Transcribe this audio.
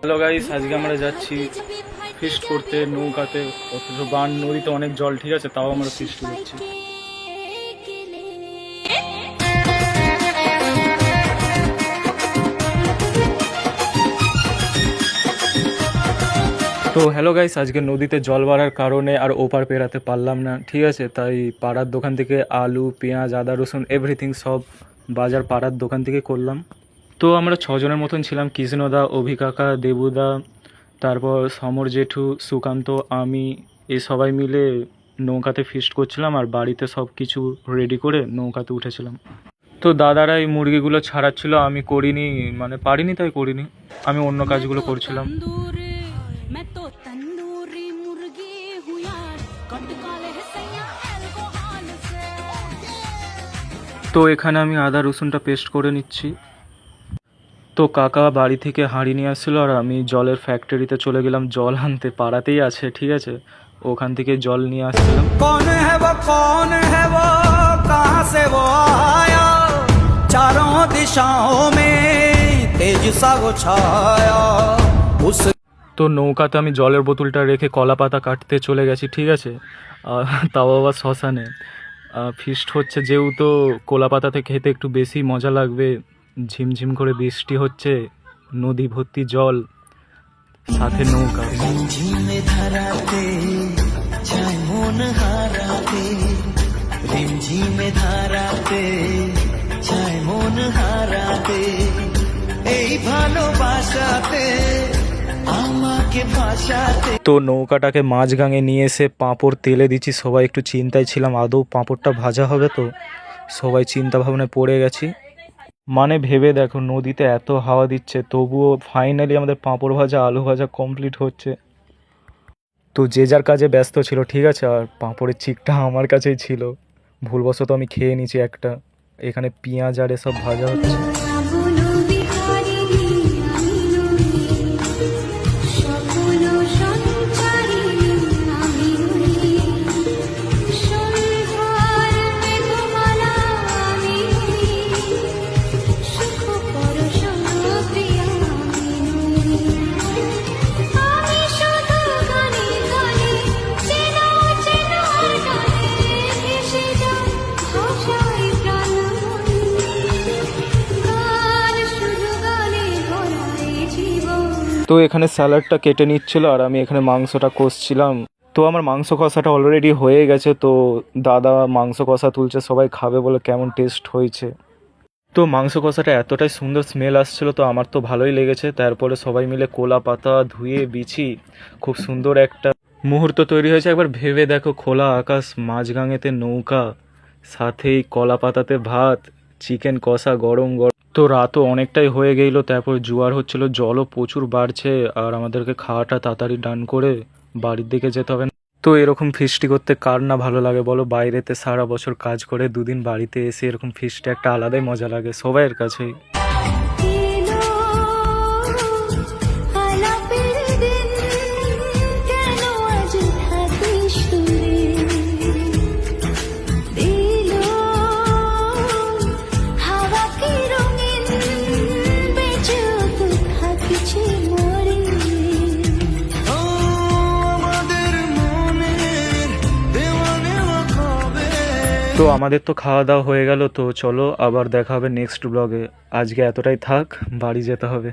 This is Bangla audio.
হ্যালো গাইস, আজকে আমরা যাচ্ছি ফিস্ট করতে, নৌকাতে। অথচ বান, নদীতে অনেক জল, ঠিক আছে? তাও আমরা ফিস্ট করছি। তো হ্যালো গাইস, আজকে নদীতে জল বাড়ার কারণে আর ওপার পেরাতে পারলাম না, ঠিক আছে? তাই পাড়ার দোকান থেকে আলু, পেঁয়াজ, আদা, রসুন এভরিথিং সব বাজার পাড়ার দোকান থেকে করলাম। তো আমরা ছজনের মতন ছিলাম কৃষ্ণদা অভিকাকা দেবুদা তারপর সমর জেঠু সুকান্ত আমি এ সবাই মিলে নৌকাতে ফিস্ট করছিলাম আর বাড়িতে সব কিছু রেডি করে নৌকাতে উঠেছিলাম। তো দাদারা এই মুরগিগুলো ছাড়াচ্ছিল আমি করিনি মানে পারিনি তাই করিনি আমি অন্য কাজগুলো করছিলাম। তো এখানে আমি আদা রসুনটা পেস্ট করে নিচ্ছি। তো কাকা বাড়ি থেকে হাঁড়ি নিয়ে আসছিল আর আমি জলের ফ্যাক্টরিতে চলে গেলাম জল আনতে পাড়াতেই আছে ঠিক আছে? ওখান থেকে জল নিয়ে আসছিলাম। তো নৌকাতে আমি জলের বোতলটা রেখে কলা পাতা কাটতে চলে গেছি ঠিক আছে? তাও আবার শ্মশানে। ফিস্ট হচ্ছে যেহেতু কলা পাতাতে খেতে একটু বেশি মজা লাগবে। ঝিমঝিম করে বৃষ্টি হচ্ছে নদী ভর্তি জল সাথে নৌকা। ধারাতে মন হারাতে এই ভালোবাসাতে তো নৌকাটাকে মাঝগাঙে নিয়ে এসে পাঁপড় তেলে দিচ্ছি সবাই একটু চিন্তায় ছিলাম আদৌ পাঁপড়টা ভাজা হবে তো? সবাই চিন্তা ভাবনায় পড়ে গেছি। মানে ভেবে দেখো, নদীতে এত হাওয়া দিচ্ছে, তবুও ফাইনালি আমাদের পাঁপড় ভাজা, আলু ভাজা কমপ্লিট হচ্ছে। তো যে যার কাজে ব্যস্ত ছিল, ঠিক আছে, আর পাঁপড়ের চিকটা আমার কাছেই ছিল। ভুলবশত আমি খেয়ে নিয়েছি একটা। এখানে পেঁয়াজ আর এসব ভাজা হচ্ছে। তো এখানে স্যালাডটা কেটে নিচ্ছিল আর আমি এখানে মাংসটা কষছিলাম। তো আমার মাংস কষাটা অলরেডি হয়ে গেছে, তো দাদা মাংস কষা তুলছে, সবাই খাবে বলে কেমন টেস্ট হয়েছে। তো মাংস কষাটা এতটাই সুন্দর স্মেল আসছিল, তো আমার তো ভালোই লেগেছে। তারপরে সবাই মিলে কোলা পাতা ধুয়ে বিছি, খুব সুন্দর একটা মুহূর্ত তৈরি হয়েছে। একবার ভেবে দেখো, খোলা আকাশ, মাঝগাঙেতে নৌকা, সাথেই কলা পাতাতে ভাত চিকেন কষা গরম গরম। তো রাতও অনেকটাই হয়ে গেল, তারপর জোয়ার হচ্ছিল, জলও প্রচুর বাড়ছে, আর আমাদেরকে খাওয়াটা তাড়াতাড়ি ডান করে বাড়ির দিকে যেতে হবে। তো এরকম ফিস্টি করতে কার না ভালো লাগে বলো? বাইরেতে সারা বছর কাজ করে দুদিন বাড়িতে এসে এরকম ফিস্টে একটা আলাদাই মজা লাগে সবাইয়ের কাছেই। তো আমাদের তো খাওয়া দাওয়া হয়ে গেল, তো চলো আবার দেখা হবে নেক্সট ব্লগে আজকে এতটাই থাক, বাড়ি যেতে হবে।